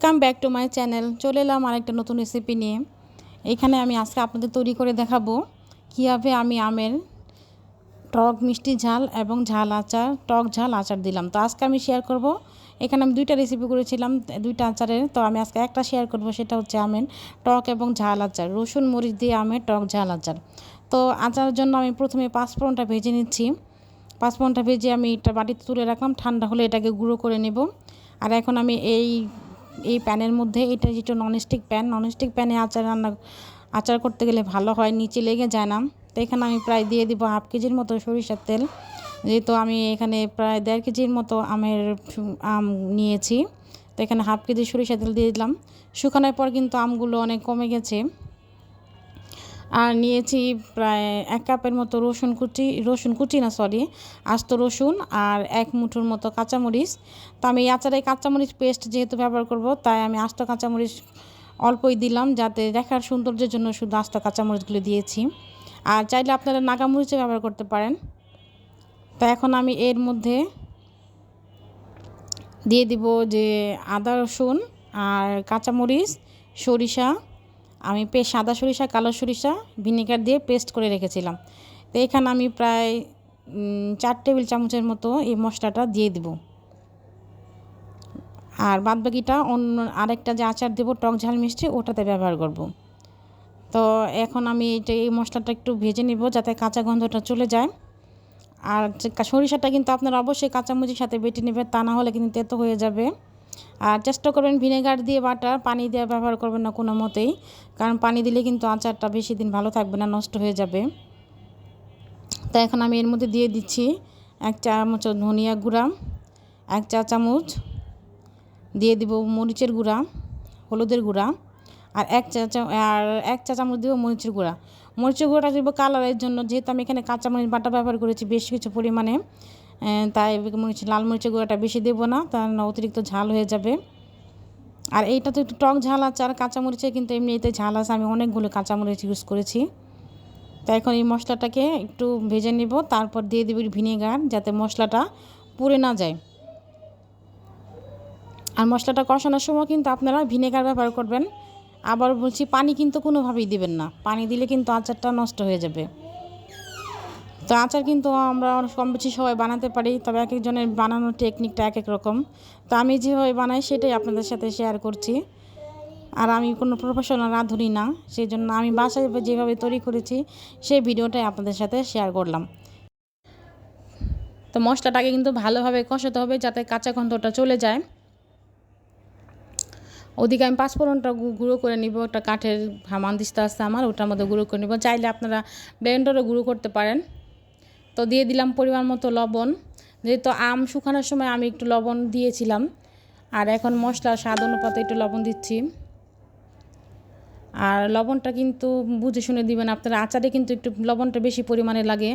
Come back to my channel চলে এলাম আরেকটা নতুন রেসিপি নিয়ে। এখানে আমি আজকে আপনাদের তৈরি করে দেখাবো কীভাবে আমি আমের টক, মিষ্টি ঝাল এবং ঝাল আচার, টক ঝাল আচার দিলাম। তো আজকে আমি শেয়ার করব। এখানে আমি দুইটা রেসিপি করেছিলাম, দুইটা আচারের। তো আমি আজকে একটা শেয়ার করব, সেটা হচ্ছে আমের টক এবং ঝাল আচার। রসুন, মরিচ দিয়ে আমের টক, ঝাল আচার। তো আচারের জন্য আমি প্রথমে পাঁচফোড়নটা ভেজে নিচ্ছি। পাঁচফোড়নটা ভেজে আমি এটা বাটিতে তুলে রাখলাম। ঠান্ডা হলে এটাকে গুঁড়ো করে নেব। আর এখন আমি এই এই প্যানের মধ্যে, এটা যেটা ননস্টিক প্যান ননস্টিক প্যানে আচার রান্না, আচার করতে গেলে ভালো হয়, নিচে লেগে যায় না। তো এখানে আমি প্রায় দিয়ে দিব হাফ কেজির মতো সরিষার তেল। যেহেতু আমি এখানে প্রায় দেড় কেজির মতো আমের, আম নিয়েছি। তো এখানে হাফ কেজি সরিষা তেল দিয়ে দিলাম। শুকানোর পর কিন্তু আমগুলো অনেক কমে গেছে। আর নিয়েছি প্রায় এক কাপের মতো রসুন কুচি রসুন কুচি না সরি আস্ত রসুন আর এক মুঠোর মতো কাঁচামরিচ। তো আমি আচারে কাঁচামরিচ পেস্ট যেহেতু ব্যবহার করব, তাই আমি আস্ত কাঁচামরিচ অল্পই দিলাম যাতে দেখার সৌন্দর্যের জন্য শুধু আস্ত কাঁচামরিচগুলো দিয়েছি। আর চাইলে আপনারা নাগামরিচও ব্যবহার করতে পারেন। তো এখন আমি এর মধ্যে দিয়ে দিব যে আদা রসুন আর কাঁচামরিচ, সরিষা আমি পেস্ট সাদা সরিষা, কালো সরিষা ভিনেগার দিয়ে পেস্ট করে রেখেছিলাম। তো এখানে আমি প্রায় চার টেবিল চামচের মতো এই মশলাটা দিয়ে দিব। আর বাদবাকিটা অন্য আরেকটা যে আচার দেবো, টক ঝাল মিষ্টি, ওটাতে ব্যবহার করব। তো এখন আমি এটা এই মশলাটা একটু ভেজে নিব যাতে কাঁচা গন্ধটা চলে যায়। আর সরিষাটা কিন্তু আপনারা অবশ্যই কাঁচামরিচের সাথে বেটে নেবেন, তা না হলে কিন্তু তেতো হয়ে যাবে। আর চেষ্টা করবেন ভিনেগার দিয়ে বাটা, পানি দিয়ে ব্যবহার করবেন না কোনো মতেই। কারণ পানি দিলে কিন্তু আচারটা বেশি দিন ভালো থাকবে না, নষ্ট হয়ে যাবে। তো এখন আমি এর মধ্যে দিয়ে দিচ্ছি এক চামচ ধনিয়া গুঁড়া, এক চা চামচ দিয়ে দিব মরিচের গুঁড়া, হলুদের গুঁড়া, আর এক চা, আর এক চা চামচ দিব মরিচের গুঁড়া। মরিচের গুঁড়োটা দিব কালারের জন্য। যেহেতু আমি এখানে কাঁচামরিচ বাটা ব্যবহার করেছি বেশ কিছু পরিমাণে তাই মরিচ, লাল মরিচের গুঁড়োটা বেশি দেবো না তার অতিরিক্ত ঝাল হয়ে যাবে। আর এইটা তো একটু টক ঝাল আছে, আর কাঁচামরিচে কিন্তু এমনিতে ঝাল আছে, আমি অনেকগুলো কাঁচামরিচ ইউজ করেছি। তাই এখন এই মশলাটাকে একটু ভেজে নেব, তারপর দিয়ে দেবো ভিনেগার যাতে মশলাটা পুড়ে না যায়। আর মশলাটা কষানোর সময় কিন্তু আপনারা ভিনেগার ব্যবহার করবেন আবার বলছি, পানি কিন্তু কোনোভাবেই দেবেন না। পানি দিলে কিন্তু আচারটা নষ্ট হয়ে যাবে। তো আচার কিন্তু আমরা কম বেশি সবাই বানাতে পারি, তবে এক একজনের বানানোর টেকনিকটা এক এক রকম। তো আমি যেভাবে বানাই, সেটাই আপনাদের সাথে শেয়ার করছি। আর আমি কোনো প্রফেশনাল রাঁধুনি না সেই জন্য আমি বাসায় যেভাবে তৈরি করেছি, সেই ভিডিওটাই আপনাদের সাথে শেয়ার করলাম। তো মশলাটাকে কিন্তু ভালোভাবে কষাতে হবে যাতে কাঁচা গন্ধটা চলে যায়। ওদিকে আমি পাঁচফোড়নটা গুঁড়ো করে নিব, একটা কাঠের হামান দিস্তা আসছে আমার, ওটার মধ্যে গুঁড়ো করে নিব। চাইলে আপনারা ব্লেন্ডারও গুঁড়ো করতে পারেন। তো দিয়ে দিলাম পরিমাণ মতো লবণ। যেহেতু আম শুকানোর সময় আমি একটু লবণ দিয়েছিলাম, আর এখন মশলা স্বাদ অনুপাতে একটু লবণ দিচ্ছি। আর লবণটা কিন্তু বুঝে শুনে দিবেন আপনারা, আচারে কিন্তু একটু লবণটা বেশি পরিমাণে লাগে।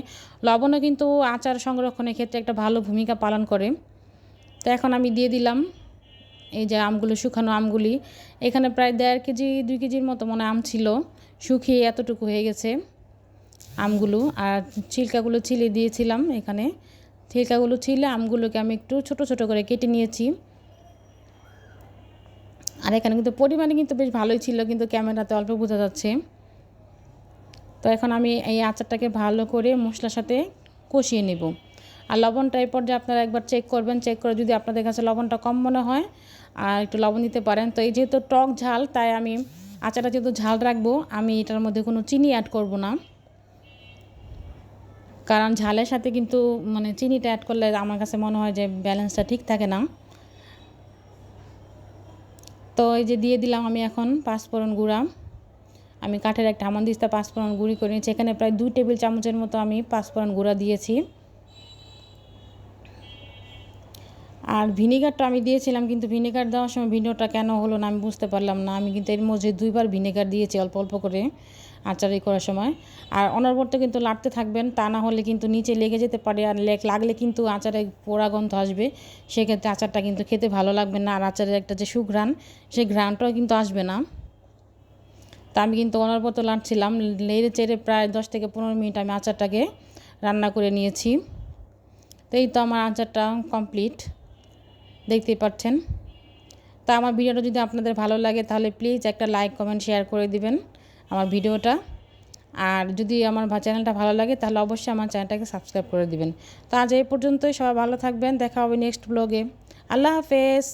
লবণও কিন্তু আচার সংরক্ষণের ক্ষেত্রে একটা ভালো ভূমিকা পালন করে। তো এখন আমি দিয়ে দিলাম এই যে আমগুলো, শুকানো আমগুলি, এখানে প্রায় দেড় কেজি, দুই কেজির মতো মনে আম ছিল। শুকিয়ে এতটুকু হয়ে গেছে আমগুলো। আর ছিলকাগুলো ছিলে দিয়েছিলাম এখানে। ছিলকাগুলো ছিলে, আমগুলোকে আমি একটু ছোট ছোট করে কেটে নিয়েছি। আর এখানে কিন্তু পরিমাণে কিন্তু বেশ ভালোই ছিল, কিন্তু ক্যামেরাতে অল্প বোঝা যাচ্ছে। তো এখন আমি এই আচারটাকে ভালো করে মশলার সাথে কষিয়ে নেব। আর লবণটা এই পর্যায়ে আপনারা একবার চেক করবেন চেক করে যদি আপনাদের কাছে লবণটা কম মনে হয় আর একটু লবণ দিতে পারেন। তো এই যেহেতু টক ঝাল, তাই আমি আচারটা যেহেতু ঝাল রাখব, আমি এটার মধ্যে কোনো চিনি অ্যাড করব না। কারণ ঝালের সাথে কিন্তু মানে চিনিটা অ্যাড করলে আমার কাছে মনে হয় যে ব্যালেন্সটা ঠিক থাকে না। তো এই যে দিয়ে দিলাম আমি এখন পাঁচফোড়ন গুঁড়া। আমি কাঠের একটা দিস্তা পাঁচফোড়ন গুঁড়ি করে নিয়েছি। এখানে প্রায় দুই টেবিল চামচের মতো আমি পাঁচফোড়ন গুঁড়া দিয়েছি। আর ভিনেগারটা আমি দিয়েছিলাম, কিন্তু ভিনেগার দেওয়ার সময় ভিডিওটা কেন হলো না আমি বুঝতে পারলাম না। আমি কিন্তু এর মধ্যে দুইবার ভিনেগার দিয়েছি অল্প অল্প করে আচারি করার সময়। আর অনবরত কিন্তু লাড়তে থাকবেন, তা না হলে কিন্তু নিচে লেগে যেতে পারে। আর লেগ লাগলে কিন্তু আচারে পোড়া গন্ধ আসবে, সেক্ষেত্রে আচারটা কিন্তু খেতে ভালো লাগবে না। আর আচারের একটা যে সুঘ্রাণ, সেই ঘ্রাণটাও কিন্তু আসবে না। তা আমি কিন্তু অনবরত লাড়ছিলাম লেড়ে চেড়ে প্রায় দশ থেকে পনেরো মিনিট আমি আচারটাকে রান্না করে নিয়েছি। তো এই তো আমার আচারটা কমপ্লিট দেখতেই পাচ্ছেন। তো আমার ভিডিওটা যদি আপনাদের ভালো লাগে তাহলে প্লিজ একটা লাইক কমেন্ট শেয়ার করে দিবেন আমার ভিডিওটা। আর যদি আমার চ্যানেলটা ভালো লাগে তাহলে অবশ্যই আমার চ্যানেলটাকে সাবস্ক্রাইব করে দিবেন। তো আজ এই পর্যন্তই, সবাই ভালো থাকবেন, দেখা হবে নেক্সট ব্লগে আল্লাহ হাফেজ।